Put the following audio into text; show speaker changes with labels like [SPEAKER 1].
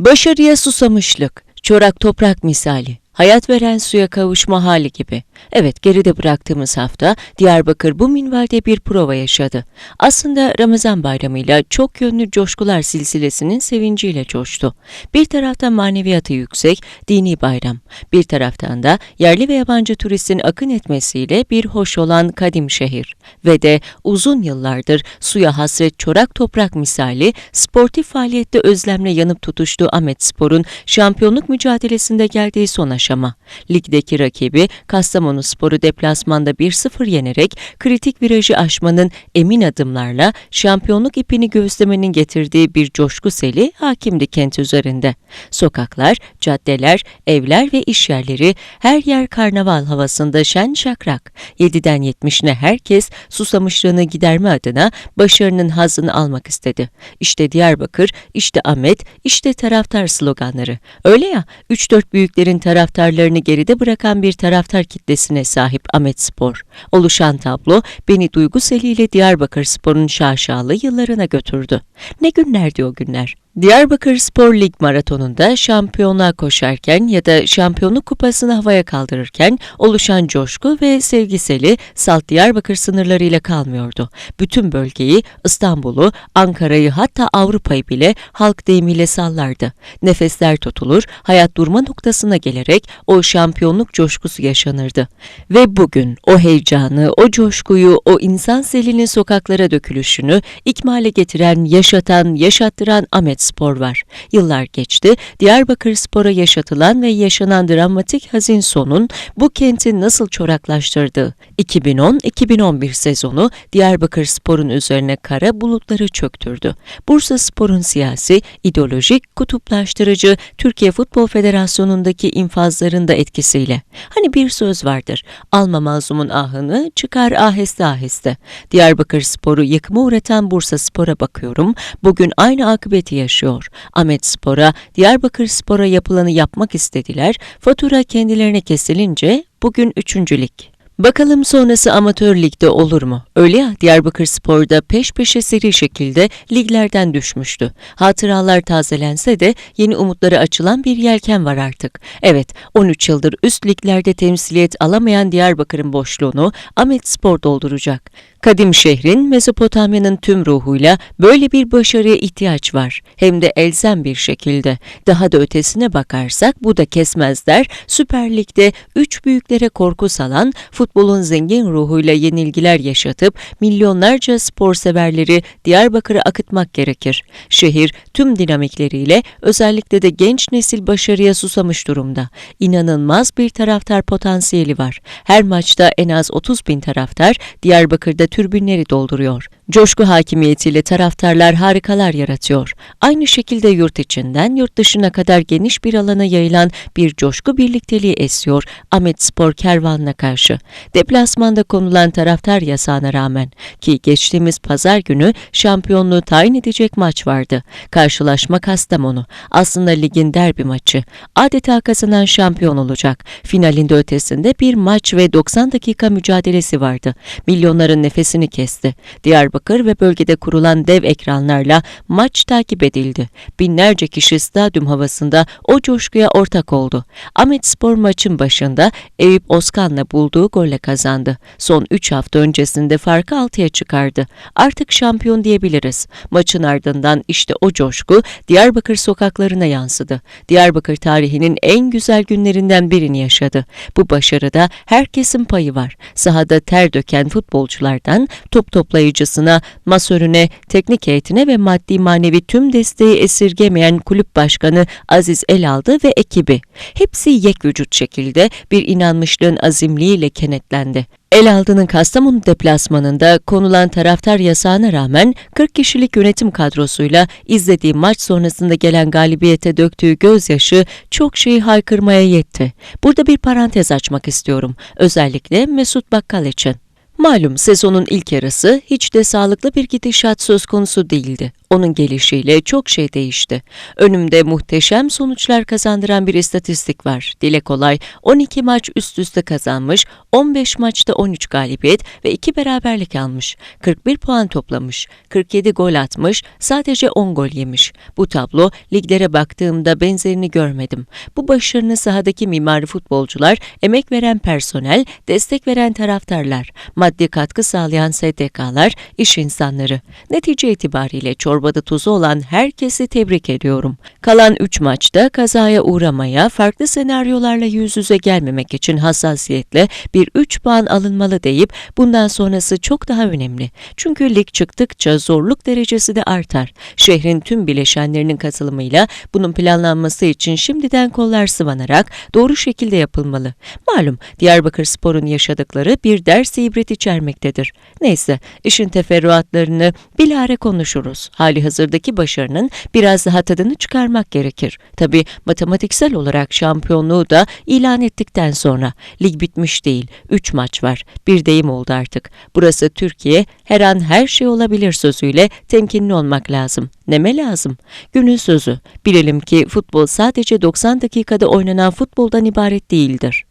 [SPEAKER 1] Başarıya susamışlık, çorak toprak misali, hayat veren suya kavuşma hali gibi. Evet, geride bıraktığımız hafta Diyarbakır bu minvalde bir prova yaşadı. Aslında Ramazan bayramıyla çok yönlü coşkular silsilesinin sevinciyle coştu. Bir taraftan maneviyatı yüksek, dini bayram. Bir taraftan da yerli ve yabancı turistin akın etmesiyle bir hoş olan kadim şehir. Ve de uzun yıllardır suya hasret çorak toprak misali sportif faaliyette özlemle yanıp tutuştuğu Ahmet Spor'un şampiyonluk mücadelesinde geldiği son aşama. Ligdeki rakibi Kastamonu Sporu deplasmanda 1-0 yenerek kritik virajı aşmanın emin adımlarla şampiyonluk ipini göğüslemenin getirdiği bir coşku seli hakimdi kent üzerinde. Sokaklar, caddeler, evler ve iş yerleri her yer karnaval havasında şen şakrak. 7'den 70'ine herkes susamışlığını giderme adına başarının hazını almak istedi. İşte Diyarbakır, işte Ahmet, işte taraftar sloganları. Öyle ya, 3-4 büyüklerin taraftarlarını geride bırakan bir taraftar kitlesine sahip Ahmet Spor. Oluşan tablo beni duygu seliyle Diyarbakır Spor'un şaşalı yıllarına götürdü. Ne günlerdi o günler. Diyarbakır Spor Lig maratonunda şampiyonluğa koşarken ya da şampiyonluk kupasını havaya kaldırırken oluşan coşku ve sevgiseli salt Diyarbakır sınırlarıyla kalmıyordu. Bütün bölgeyi, İstanbul'u, Ankara'yı hatta Avrupa'yı bile halk deyimiyle sallardı. Nefesler tutulur, hayat durma noktasına gelerek o şampiyonluk coşkusu yaşanırdı. Ve bugün o heyecanı, o coşkuyu, o insan selinin sokaklara dökülüşünü ikmale getiren, yaşatan, yaşattıran Ahmet Spor var. Yıllar geçti, Diyarbakır Spor'a yaşatılan ve yaşanan dramatik hazin sonun bu kenti nasıl çoraklaştırdığı. 2010-2011 sezonu Diyarbakır Spor'un üzerine kara bulutları çöktürdü. Bursa Spor'un siyasi, ideolojik, kutuplaştırıcı Türkiye Futbol Federasyonu'ndaki infazların da etkisiyle. Hani bir söz vardır, alma mazlumun ahını çıkar aheste aheste. Diyarbakır Spor'u yıkıma uğratan Bursa Spor'a bakıyorum, bugün aynı akıbeti yaşıyor. Ahmet Spor'a, Diyarbakır Spor'a yapılanı yapmak istediler, fatura kendilerine kesilince bugün üçüncülük. Bakalım sonrası amatör ligde olur mu? Öyle ya Diyarbakır Spor'da peş peşe seri şekilde liglerden düşmüştü. Hatıralar tazelense de yeni umutları açılan bir yelken var artık. Evet 13 yıldır üst liglerde temsiliyet alamayan Diyarbakır'ın boşluğunu Ahmet Spor dolduracak. Kadim şehrin Mezopotamya'nın tüm ruhuyla böyle bir başarıya ihtiyaç var. Hem de elzem bir şekilde. Daha da ötesine bakarsak bu da kesmezler Süper Lig'de üç büyüklere korku salan, futbolun zengin ruhuyla yenilgiler yaşatıp milyonlarca spor severleri Diyarbakır'a akıtmak gerekir. Şehir tüm dinamikleriyle özellikle de genç nesil başarıya susamış durumda. İnanılmaz bir taraftar potansiyeli var. Her maçta en az 30 bin taraftar Diyarbakır'da türbünleri dolduruyor. Coşku hakimiyetiyle taraftarlar harikalar yaratıyor. Aynı şekilde yurt içinden yurt dışına kadar geniş bir alana yayılan bir coşku birlikteliği esiyor Ahmet Spor kervanına karşı. Deplasmanda konulan taraftar yasağına rağmen ki geçtiğimiz pazar günü şampiyonluğu tayin edecek maç vardı. Karşılaşma Kastamonu. Aslında ligin derbi maçı. Adeta kazanan şampiyon olacak. Finalinde ötesinde bir maç ve 90 dakika mücadelesi vardı. Milyonların nefesini kesti. Diyarbakır ve bölgede kurulan dev ekranlarla maç takip edildi. Binlerce kişi stadyum havasında o coşkuya ortak oldu. Ahmet Spor maçın başında Eyüp Oskan'la bulduğu golle kazandı. Son 3 hafta öncesinde farkı 6'ya çıkardı. Artık şampiyon diyebiliriz. Maçın ardından işte o coşku Diyarbakır sokaklarına yansıdı. Diyarbakır tarihinin en güzel günlerinden birini yaşadı. Bu başarıda herkesin payı var. Sahada ter döken futbolculardan top toplayıcısına, masörüne, teknik heyetine ve maddi manevi tüm desteği esirgemeyen kulüp başkanı Aziz Elaldı ve ekibi. Hepsi yek vücut şekilde bir inanmışlığın azimliğiyle kenetlendi. Elaldı'nın Kastamonu deplasmanında konulan taraftar yasağına rağmen 40 kişilik yönetim kadrosuyla izlediği maç sonrasında gelen galibiyete döktüğü gözyaşı çok şeyi haykırmaya yetti. Burada bir parantez açmak istiyorum. Özellikle Mesut Bakkal için. Malum sezonun ilk yarısı hiç de sağlıklı bir gidişat söz konusu değildi. Onun gelişiyle çok şey değişti. Önümde muhteşem sonuçlar kazandıran bir istatistik var. Dile kolay 12 maç üst üste kazanmış, 15 maçta 13 galibiyet ve 2 beraberlik almış. 41 puan toplamış, 47 gol atmış, sadece 10 gol yemiş. Bu tablo liglere baktığımda benzerini görmedim. Bu başarının sahadaki mimari futbolcular, emek veren personel, destek veren taraftarlar, maddi katkı sağlayan STK'lar, iş insanları. Netice itibariyle çorbada tuzu olan herkesi tebrik ediyorum. Kalan 3 maçta kazaya uğramaya, farklı senaryolarla yüz yüze gelmemek için hassasiyetle bir 3 puan alınmalı deyip bundan sonrası çok daha önemli. Çünkü lig çıktıkça zorluk derecesi de artar. Şehrin tüm bileşenlerinin katılımıyla bunun planlanması için şimdiden kollar sıvanarak doğru şekilde yapılmalı. Malum Diyarbakır Spor'un yaşadıkları bir ders ibret içermektedir. Neyse işin teferruatlarını bilahare konuşuruz. Hali hazırdaki başarının biraz daha tadını çıkarmak gerekir. Tabi matematiksel olarak şampiyonluğu da ilan ettikten sonra. Lig bitmiş değil. 3 maç var. Bir deyim oldu artık. Burası Türkiye. Her an her şey olabilir sözüyle temkinli olmak lazım. Neme lazım? Günün sözü. Bilelim ki futbol sadece 90 dakikada oynanan futboldan ibaret değildir.